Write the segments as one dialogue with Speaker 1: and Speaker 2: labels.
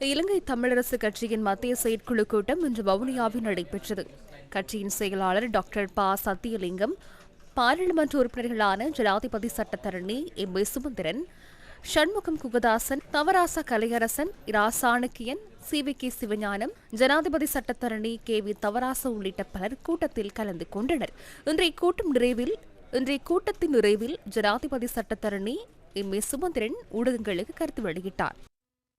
Speaker 1: இலங்கை தமிழரசு கட்சியின் மத்திய செயற்குழு கூட்டம் இன்று வவுனியாவில் நடைபெற்றது. கட்சியின் செயலாளர் டாக்டர் ப. சத்தியலிங்கம் பாராளுமன்ற உறுப்பினர்களான ஜனாதிபதி சட்டத்தரணி M. A. Sumanthiran Shanmugam Kugathasan Thavarasa Kalaiyarasan Ira. Shanakiyan C. V. K. Sivagnanam ஜனாதிபதி சட்டத்தரணி கே. வி. தவராசா உள்ளிட்ட பலர் கூட்டத்தில் கலந்து கொண்டனர். இன்றைய கூட்டம் நிறைவில் இன்றைய கூட்டத்தின் நிறைவில் ஜனாதிபதி சட்டத்தரணி எம். ஏ. சுமந்திரன் ஊடகங்களுக்கு கருத்து வெளியிட்டார்.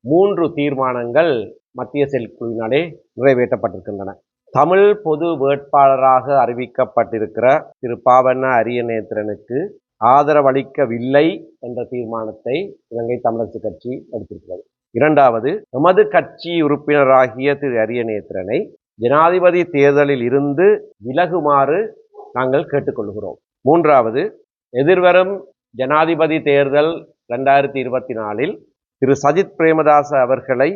Speaker 2: மூன்று தீர்மானங்கள் மத்திய செயற்குழுவினாலே நிறைவேற்றப்பட்டிருக்கின்றன. தமிழ் பொது வேட்பாளராக அறிவிக்கப்பட்டிருக்கிற திரு. பாவண்ண அரியநேத்திரனுக்கு ஆதரவளிக்கவில்லை என்ற தீர்மானத்தை இலங்கை தமிழரசு கட்சி எடுத்திருக்கிறது. இரண்டாவது எமது கட்சி உறுப்பினராகிய திரு. அரியநேத்திரனை ஜனாதிபதி தேர்தலில் இருந்து விலகுமாறு நாங்கள் கேட்டுக்கொள்கிறோம். மூன்றாவது எதிர்வரும் ஜனாதிபதி தேர்தல் ரெண்டாயிரத்தி இருபத்தி நாலில் திரு சஜித் பிரேமதாச அவர்களை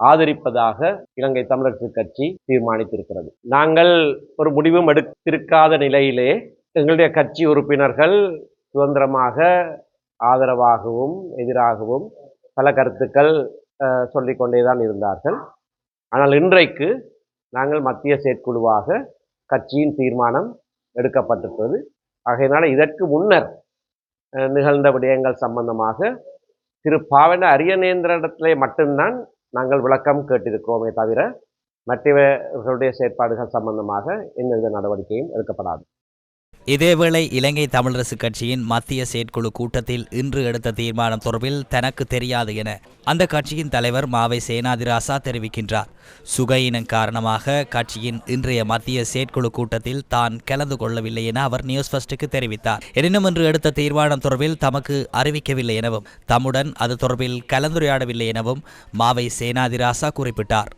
Speaker 2: ஆதரிப்பதாக இலங்கை தமிழரசு கட்சி தீர்மானித்திருக்கிறது. நாங்கள் ஒரு முடிவும் எடுத்திருக்காத நிலையிலே எங்களுடைய கட்சி உறுப்பினர்கள் சுதந்திரமாக ஆதரவாகவும் எதிராகவும் பல கருத்துக்கள் சொல்லிக்கொண்டே தான் இருந்தார்கள். ஆனால் இன்றைக்கு நாங்கள் மத்திய செயற்குழுவாக கட்சியின் தீர்மானம் எடுக்கப்பட்டிருக்கிறது. ஆகையினால் இதற்கு முன்னர் நிகழ்ந்த விடயங்கள் சம்பந்தமாக திரு பாவன அரியநேந்திரத்திலே மட்டும்தான் நாங்கள் விளக்கம் கேட்டிருக்கிறோமே தவிர மற்றவர்களுடைய செயற்பாடுகள் சம்பந்தமாக எந்தவித நடவடிக்கையும் எடுக்கப்படாது.
Speaker 3: இதேவேளை இலங்கை தமிழரசு கட்சியின் மத்திய செயற்குழு கூட்டத்தில் இன்று எடுத்த தீர்மானம் தொடர்பில் தனக்கு தெரியாது என அந்த கட்சியின் தலைவர் மாவை சேனாதிராசா தெரிவிக்கின்றார். சுகையினம் காரணமாக கட்சியின் இன்றைய மத்திய செயற்குழு கூட்டத்தில் தான் கலந்து கொள்ளவில்லை என அவர் நியூஸ் ஃபர்ஸ்டுக்கு தெரிவித்தார். எனினும் இன்று எடுத்த தீர்மானம் தொடர்பில் தமக்கு அறிவிக்கவில்லை எனவும் தம்முடன் அது தொடர்பில் கலந்துரையாடவில்லை எனவும் மாவை சேனாதிராசா குறிப்பிட்டார்.